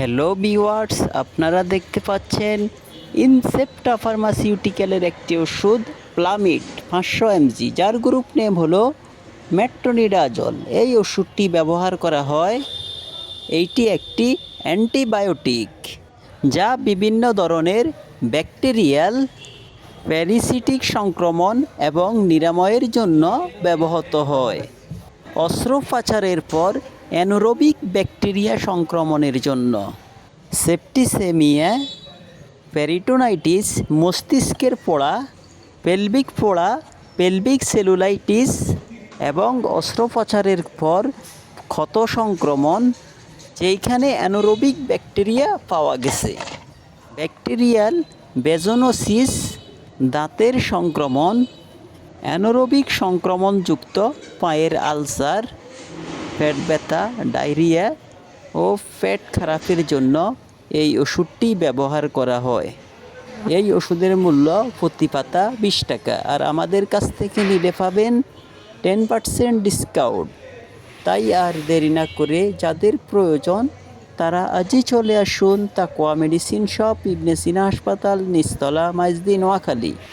Hello বিওয়ার্স আপনারা দেখতে পাচ্ছেন ইনসেপ্টা ফার্মাসিউটিক্যালের একটি ওষুধ প্লামিড পাঁচশো এমজি যার গ্রুপ নেম হলো মেট্রোনিডাজল এই ওষুধটি ব্যবহার করা হয়, এইটি একটি অ্যান্টিবায়োটিক, যা বিভিন্ন ধরনের ব্যাকটেরিয়াল, প্যারিসিটিক সংক্রমণ এবং নিরাময়ের জন্য ব্যবহৃত হয়। অস্ত্রোপচারের পর অ্যানোরোবিক ব্যাকটেরিয়া সংক্রমণের জন্য। সেপ্টিসেমিয়া, পেরিটোনাইটিস, মস্তিষ্কের পোড়া পেলভিক পোড়া পেলভিক সেলুলাইটিস এবং অস্ত্রোপচারের পর ক্ষত সংক্রমণ, যেইখানে অ্যানোরোবিক ব্যাকটেরিয়া পাওয়া গেছে। ব্যাকটেরিয়াল বেজোনোসিস, দাঁতের সংক্রমণ, অ্যানোরোবিক সংক্রমণযুক্ত পায়ের আলসার পেট ব্যথা, ডায়রিয়া ও পেট খারাপের জন্য এই ওষুধটি ব্যবহার করা হয়। এই ওষুধের মূল্য প্রতি পাতা বিশ টাকা। আর আমাদের কাছ থেকে নিলে পাবেন টেন পার্সেন্ট ডিসকাউন্ট। তাই আর দেরি না করে যাদের প্রয়োজন তারা আজই চলে আসুন তাকোয়া মেডিসিন শপ, ইবনে সিনা হাসপাতাল নিস্তলা মাইজদি, নোয়াখালী।